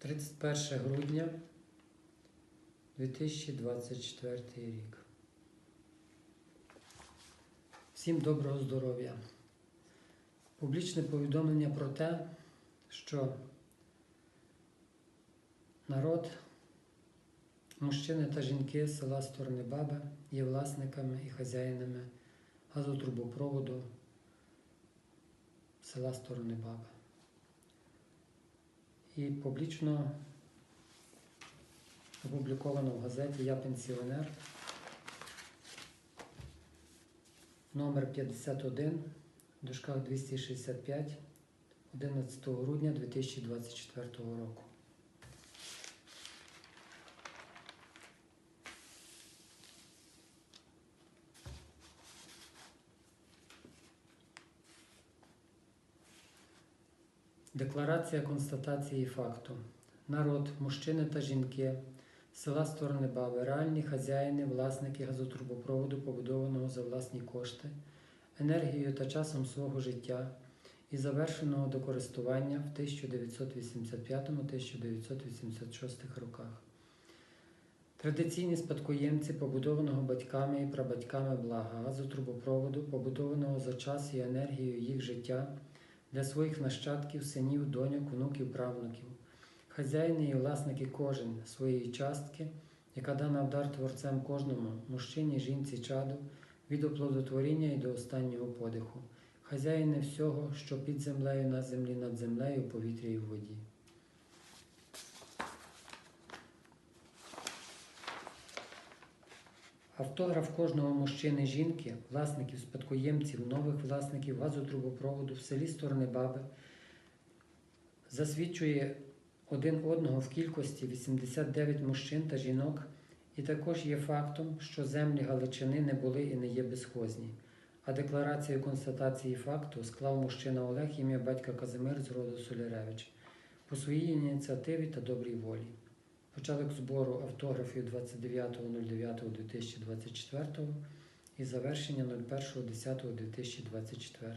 31 грудня 2024 рік. Всім доброго здоров'я. Публічне повідомлення про те, що народ, мужчини та жінки села Сторони Баби є власниками і хазяїнами газотрубопроводу села Сторони Баби. І публічно опубліковано в газеті Я пенсіонер номер 51 дошках дужках 265 11 грудня 2024 року. Декларація констатації факту. Народ, мужчини та жінки села Сторони Баби, реальні хазяїни, власники газотрубопроводу, побудованого за власні кошти, енергією та часом свого життя і завершеного до користування в 1985-1986 роках. Традиційні спадкоємці побудованого батьками і прабатьками блага газотрубопроводу, побудованого за час і енергію їх життя для своїх нащадків, синів, доньок, внуків, правнуків. Хазяїни і власники кожен своєї частки, яка дана в дар творцем кожному мужчині, жінці, чаду, від оплодотворіння і до останнього подиху. Хазяїни всього, що під землею, на землі, над землею, повітрі і в воді. Автограф кожного мужчини жінки, власників, спадкоємців, нових власників газотрубопроводу в селі Сторони Баби засвідчує один одного в кількості 89 мужчин та жінок, і також є фактом, що землі Галичини не були і не є безхозні. А декларацію констатації факту склав мужчина Олег ім'я батька Казимир з роду Соляревич по своїй ініціативі та добрій волі. Початок збору автографів 29.09.2024 і завершення 01.10.2024.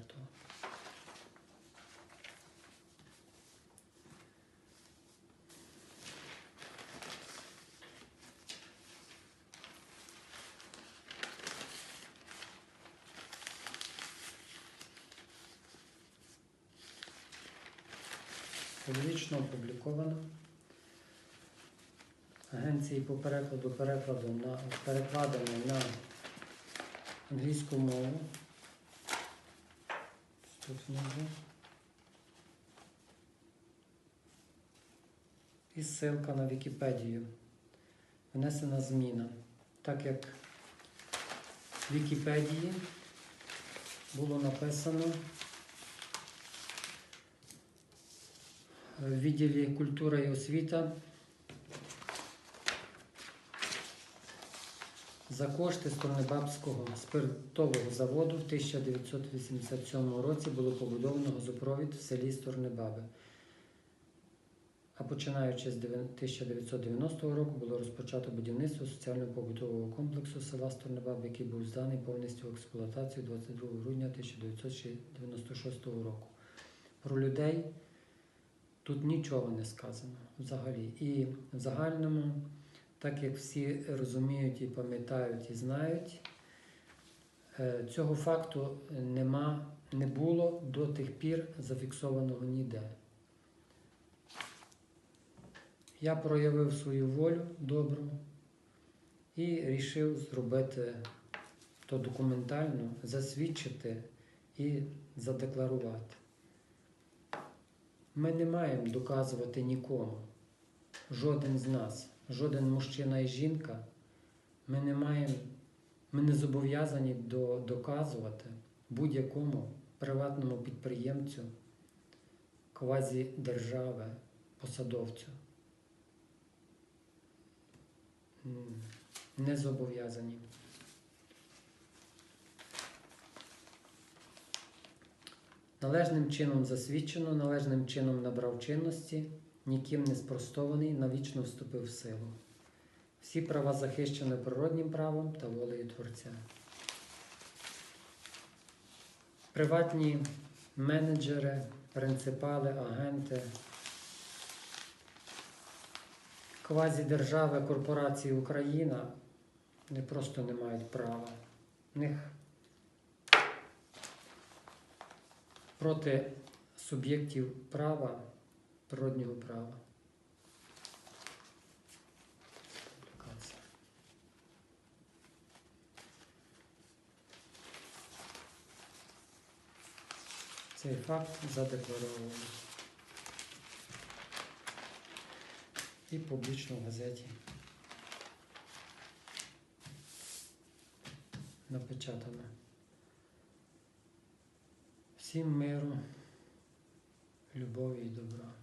Публічно опубліковано агенції по перекладу перекладу на перекладено на англійську мову. Тут внизу. І ссылка на Вікіпедію. Внесена зміна. Так як в Вікіпедії було написано в відділі культура і освіта За кошти Сторонебабського спиртового заводу в 1987 році було побудовано газопровід в селі Сторонебаби. А починаючи з 1990 року було розпочато будівництво соціально-побутового комплексу села Сторонебаби, який був зданий повністю в експлуатацію 22 грудня 1996 року. Про людей тут нічого не сказано взагалі. І в загальному так як всі розуміють і пам'ятають і знають, е, цього факту нема, не було до тих пір зафіксованого ніде. Я проявив свою волю добру і рішив зробити то документально, засвідчити і задекларувати. Ми не маємо доказувати нікому, жоден з нас жоден мужчина і жінка, ми не маємо, ми не зобов'язані до, доказувати будь-якому приватному підприємцю, квазі держави, посадовцю. Не зобов'язані. Належним чином засвідчено, належним чином набрав чинності ніким не спростований, навічно вступив в силу. Всі права захищені природнім правом та волею Творця. Приватні менеджери, принципали, агенти квазідержави корпорації Україна не просто не мають права. В них проти суб'єктів права, природнього права. Цей факт задекларований. І публічно в газеті напечатано. Всім миру, любові і добра.